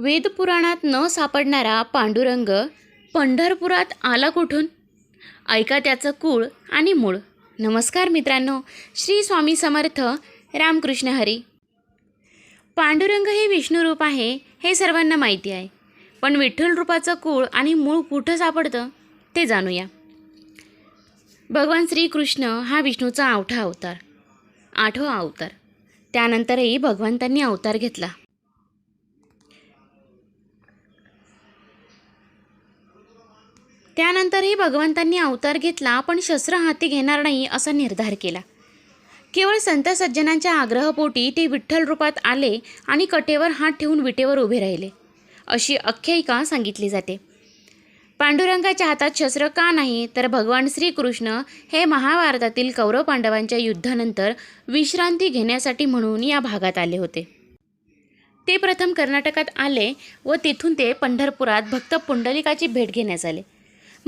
वेदपुराणात न सापडणारा पांडुरंग पंढरपुरात आला कुठून? ऐका त्याचं कुळ आणि मूळ. नमस्कार मित्रांनो श्री स्वामी समर्थ रामकृष्ण हरी. पांडुरंग हे विष्णू रूप आहे हे सर्वांना माहिती आहे. पण विठ्ठल रूपाचं कुळ आणि मूळ कुठं सापडतं ते जाणूया. भगवान श्रीकृष्ण हा विष्णूचा आवठा अवतार आठवा अवतार. त्यानंतरही भगवंतांनी अवतार घेतला. त्यानंतरही भगवंतांनी अवतार घेतला पण शस्त्र हाती घेणार नाही असा निर्धार केला. केवळ संत सज्जनांच्या आग्रहपोटी ते विठ्ठल रूपात आले आणि कटेवर हात ठेवून विटेवर उभे राहिले अशी आख्यायिका सांगितली जाते. पांडुरंगाच्या हातात शस्त्र का नाही तर भगवान श्रीकृष्ण हे महाभारतातील कौरव पांडवांच्या युद्धानंतर विश्रांती घेण्यासाठी म्हणून या भागात आले होते. ते प्रथम कर्नाटकात आले व तिथून ते पंढरपुरात भक्त पुंडलिकाची भेट घेण्यास आले.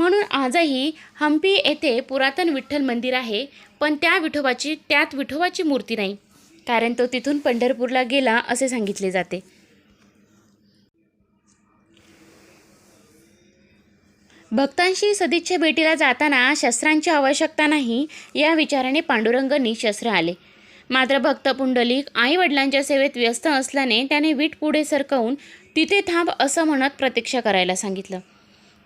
म्हणून आजही हम्पी येथे पुरातन विठ्ठल मंदिर आहे पण त्या विठोबाची त्यात विठोबाची मूर्ती नाही कारण तो तिथून पंढरपूरला गेला असे सांगितले जाते. भक्तांशी सदिच्छा भेटीला जाताना शस्त्रांची आवश्यकता नाही या विचाराने पांडुरंग शस्त्र आले. मात्र भक्त पुंडलिक आईवडिलांच्या सेवेत व्यस्त असल्याने त्याने वीट पुढे सरकवून तिथे थांब असं म्हणत प्रतीक्षा करायला सांगितलं.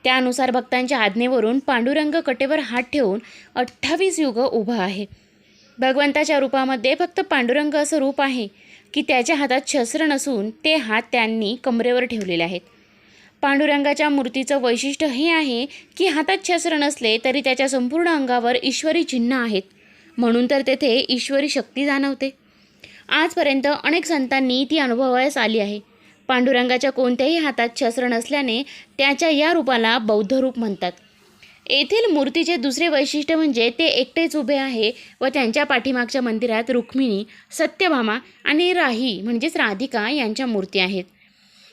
त्यानुसार भक्तांच्या आज्ञेवरून पांडुरंग कटेवर हात ठेवून अठ्ठावीस युग उभा आहे. भगवंताच्या रूपामध्ये फक्त पांडुरंग असं रूप आहे की त्याच्या हातात शस्त्र नसून ते हात त्यांनी कमरेवर ठेवलेले आहेत. पांडुरंगाच्या मूर्तीचं वैशिष्ट्य हे आहे की हातात शस्त्र नसले तरी त्याच्या संपूर्ण अंगावर ईश्वरी चिन्ह आहेत. म्हणून तर तेथे ईश्वरी शक्ती जाणवते. आजपर्यंत अनेक संतांनी ती अनुभवायस आली आहे. पांडुरंगाच्या कोणत्याही हातात शस्त्र नसल्याने त्याच्या या रूपाला बौद्ध रूप म्हणतात. येथील मूर्तीचे दुसरे वैशिष्ट्य म्हणजे ते एकटेच उभे आहे व त्यांच्या पाठीमागच्या मंदिरात रुक्मिणी सत्यभामा आणि राही म्हणजेच राधिका यांच्या मूर्ती आहेत.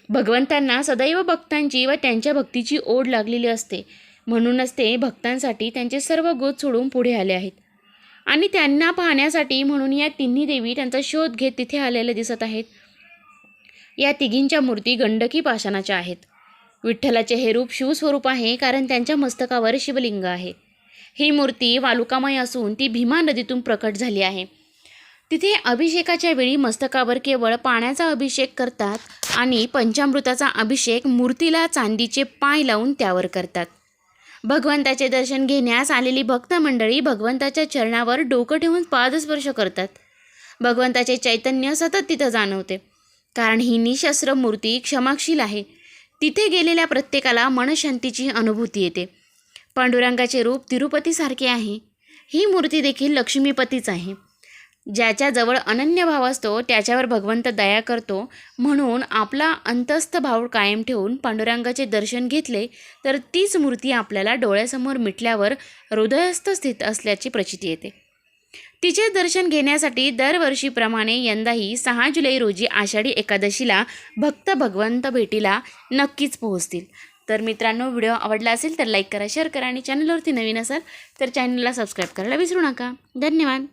भगवंतांना सदैव भक्तांची व त्यांच्या भक्तीची ओढ लागलेली असते. म्हणूनच ते भक्तांसाठी त्यांचे सर्व गोत सोडून पुढे आले आहेत. आणि त्यांना पाहण्यासाठी म्हणून या तिन्ही देवी त्यांचा शोध घेत तिथे आलेल्या दिसत आहेत. या तिघींच्या मूर्ती गंडकी पाषाणाच्या आहेत. विठ्ठलाचे हे रूप शिवस्वरूप आहे कारण त्यांच्या मस्तकावर शिवलिंग आहे. ही मूर्ती वालुकामय असून ती भीमा नदीतून प्रकट झाली आहे. तिथे अभिषेकाच्या वेळी मस्तकावर केवळ पाण्याचा अभिषेक करतात आणि पंचामृताचा अभिषेक मूर्तीला चांदीचे पाय लावून त्यावर करतात. भगवंताचे दर्शन घेण्यास आलेली भक्त मंडळी भगवंताच्या चरणावर डोकं ठेवून पादस्पर्श करतात. भगवंताचे चैतन्य सतत तिथं जाणवते. कारण ही निशस्त्र मूर्ती क्षमाशील आहे. तिथे गेलेल्या प्रत्येकाला मनशांतीची अनुभूती येते. पांडुरंगाचे रूप तिरुपतीसारखे आहे. ही मूर्ती देखील लक्ष्मीपतीच आहे. ज्याच्याजवळ अनन्य भाव असतो त्याच्यावर भगवंत दया करतो म्हणून आपला अंतस्थ भाव कायम ठेवून पांडुरंगाचे दर्शन घेतले तर तीच मूर्ती आपल्याला डोळ्यासमोर मिटल्यावर हृदयस्थ स्थित असल्याची प्रचिती येते. तिचे दर्शन घेण्यासाठी दरवर्षीप्रमाणे यंदाही सहा जुलै रोजी आषाढी एकादशीला भक्त भगवंत भेटीला नक्कीच पोहोचतील. तर मित्रांनो व्हिडिओ आवडला असेल तर लाईक करा शेअर करा आणि चॅनलवरती नवीन असाल तर चॅनलला सबस्क्राईब करायला विसरू नका. धन्यवाद.